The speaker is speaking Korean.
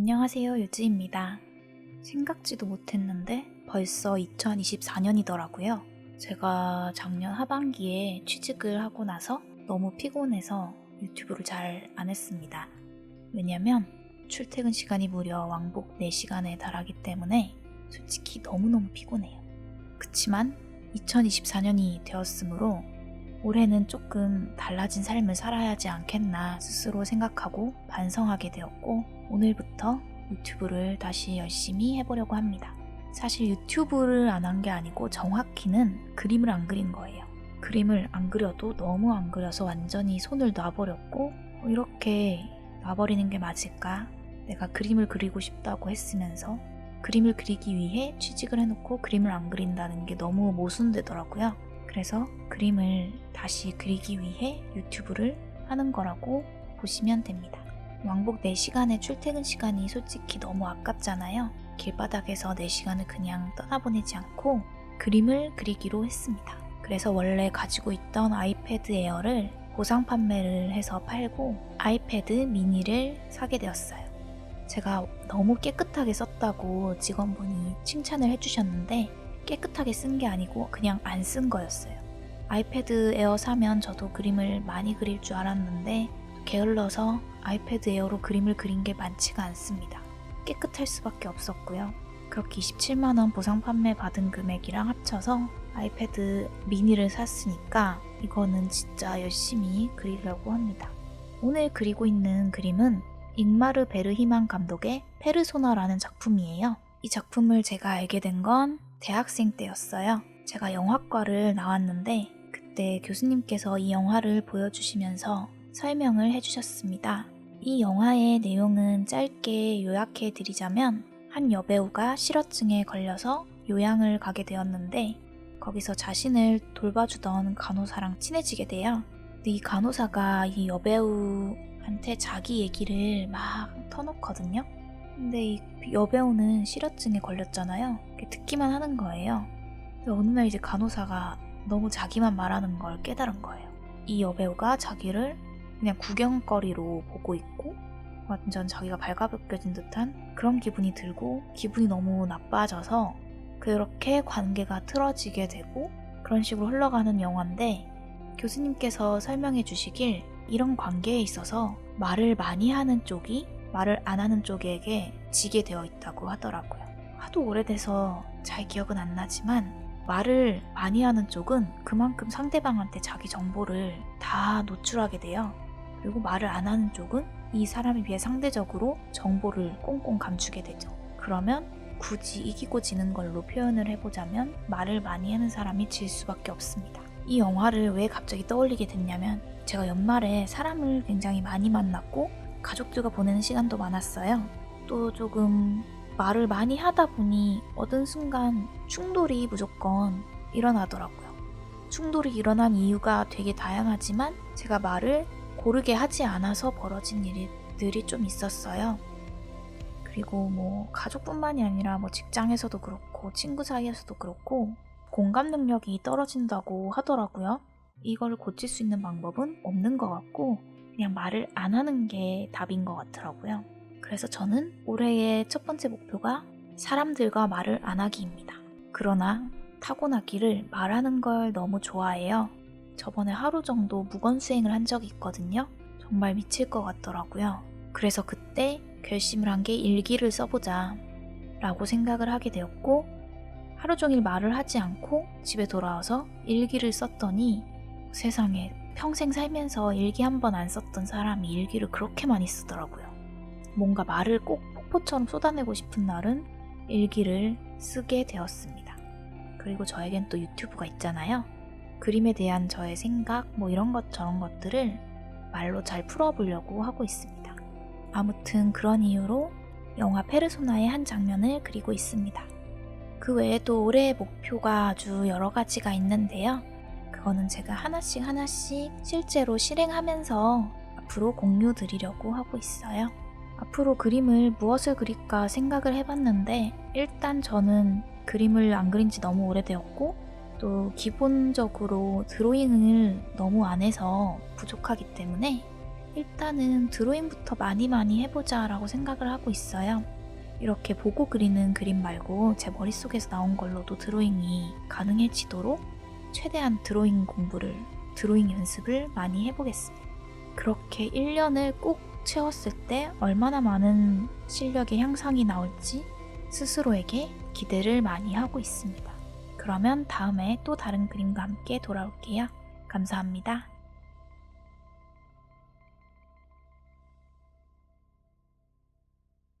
안녕하세요, 유지입니다. 생각지도 못했는데 벌써 2024년이더라고요. 제가 작년 하반기에 취직을 하고 나서 너무 피곤해서 유튜브를 잘 안 했습니다. 왜냐면 출퇴근 시간이 무려 왕복 4시간에 달하기 때문에 솔직히 너무너무 피곤해요. 그치만 2024년이 되었으므로 올해는 조금 달라진 삶을 살아야 하지 않겠나 스스로 생각하고 반성하게 되었고 오늘부터 유튜브를 다시 열심히 해보려고 합니다. 사실 유튜브를 안 한 게 아니고 정확히는 그림을 안 그린 거예요. 그림을 안 그려도 너무 안 그려서 완전히 손을 놔버렸고 어, 이렇게 놔버리는 게 맞을까? 내가 그림을 그리고 싶다고 했으면서 그림을 그리기 위해 취직을 해놓고 그림을 안 그린다는 게 너무 모순되더라고요. 그래서 그림을 다시 그리기 위해 유튜브를 하는 거라고 보시면 됩니다. 왕복 4시간의 출퇴근 시간이 솔직히 너무 아깝잖아요. 길바닥에서 4시간을 그냥 떠나보내지 않고 그림을 그리기로 했습니다. 그래서 원래 가지고 있던 아이패드 에어를 보상 판매를 해서 팔고 아이패드 미니를 사게 되었어요. 제가 너무 깨끗하게 썼다고 직원분이 칭찬을 해주셨는데 깨끗하게 쓴 게 아니고 그냥 안 쓴 거였어요. 아이패드 에어 사면 저도 그림을 많이 그릴 줄 알았는데 게을러서 아이패드 에어로 그림을 그린 게 많지가 않습니다. 깨끗할 수밖에 없었고요. 그렇게 27만원 보상 판매 받은 금액이랑 합쳐서 아이패드 미니를 샀으니까 이거는 진짜 열심히 그리려고 합니다. 오늘 그리고 있는 그림은 잉마르 베르히만 감독의 페르소나라는 작품이에요. 이 작품을 제가 알게 된 건 대학생 때였어요. 제가 영화과를 나왔는데 그때 교수님께서 이 영화를 보여주시면서 설명을 해주셨습니다. 이 영화의 내용은 짧게 요약해 드리자면 한 여배우가 실어증에 걸려서 요양을 가게 되었는데 거기서 자신을 돌봐주던 간호사랑 친해지게 돼요. 근데 이 간호사가 이 여배우한테 자기 얘기를 막 터놓거든요. 근데 이 여배우는 실어증에 걸렸잖아요. 듣기만 하는 거예요. 어느 날 이제 간호사가 너무 자기만 말하는 걸 깨달은 거예요. 이 여배우가 자기를 그냥 구경거리로 보고 있고 완전 자기가 발가벗겨진 듯한 그런 기분이 들고 기분이 너무 나빠져서 그렇게 관계가 틀어지게 되고 그런 식으로 흘러가는 영화인데 교수님께서 설명해 주시길 이런 관계에 있어서 말을 많이 하는 쪽이 말을 안 하는 쪽에게 지게 되어 있다고 하더라고요. 하도 오래돼서 잘 기억은 안 나지만 말을 많이 하는 쪽은 그만큼 상대방한테 자기 정보를 다 노출하게 돼요. 그리고 말을 안 하는 쪽은 이 사람에 비해 상대적으로 정보를 꽁꽁 감추게 되죠. 그러면 굳이 이기고 지는 걸로 표현을 해보자면 말을 많이 하는 사람이 질 수밖에 없습니다. 이 영화를 왜 갑자기 떠올리게 됐냐면 제가 연말에 사람을 굉장히 많이 만났고 가족들과 보내는 시간도 많았어요. 또 조금 말을 많이 하다 보니 어떤 순간 충돌이 무조건 일어나더라고요. 충돌이 일어난 이유가 되게 다양하지만 제가 말을 고르게 하지 않아서 벌어진 일들이 좀 있었어요. 그리고 뭐 가족뿐만이 아니라 뭐 직장에서도 그렇고 친구 사이에서도 그렇고 공감 능력이 떨어진다고 하더라고요. 이걸 고칠 수 있는 방법은 없는 것 같고 그냥 말을 안 하는 게 답인 것 같더라고요. 그래서 저는 올해의 첫 번째 목표가 사람들과 말을 안 하기입니다. 그러나 타고나기를 말하는 걸 너무 좋아해요. 저번에 하루 정도 무건 수행을 한 적이 있거든요. 정말 미칠 것 같더라고요. 그래서 그때 결심을 한 게 일기를 써보자 라고 생각을 하게 되었고 하루 종일 말을 하지 않고 집에 돌아와서 일기를 썼더니 세상에 평생 살면서 일기 한 번 안 썼던 사람이 일기를 그렇게 많이 쓰더라고요. 뭔가 말을 꼭 폭포처럼 쏟아내고 싶은 날은 일기를 쓰게 되었습니다. 그리고 저에겐 또 유튜브가 있잖아요. 그림에 대한 저의 생각, 뭐 이런 것 저런 것들을 말로 잘 풀어보려고 하고 있습니다. 아무튼 그런 이유로 영화 페르소나의 한 장면을 그리고 있습니다. 그 외에도 올해의 목표가 아주 여러 가지가 있는데요. 그거는 제가 하나씩 하나씩 실제로 실행하면서 앞으로 공유 드리려고 하고 있어요. 앞으로 그림을 무엇을 그릴까 생각을 해봤는데 일단 저는 그림을 안 그린 지 너무 오래되었고 또 기본적으로 드로잉을 너무 안 해서 부족하기 때문에 일단은 드로잉부터 많이 많이 해보자 라고 생각을 하고 있어요. 이렇게 보고 그리는 그림 말고 제 머릿속에서 나온 걸로도 드로잉이 가능해지도록 최대한 드로잉 공부를, 드로잉 연습을 많이 해보겠습니다. 그렇게 1년을 꼭 채웠을 때 얼마나 많은 실력의 향상이 나올지 스스로에게 기대를 많이 하고 있습니다. 그러면 다음에 또 다른 그림과 함께 돌아올게요. 감사합니다.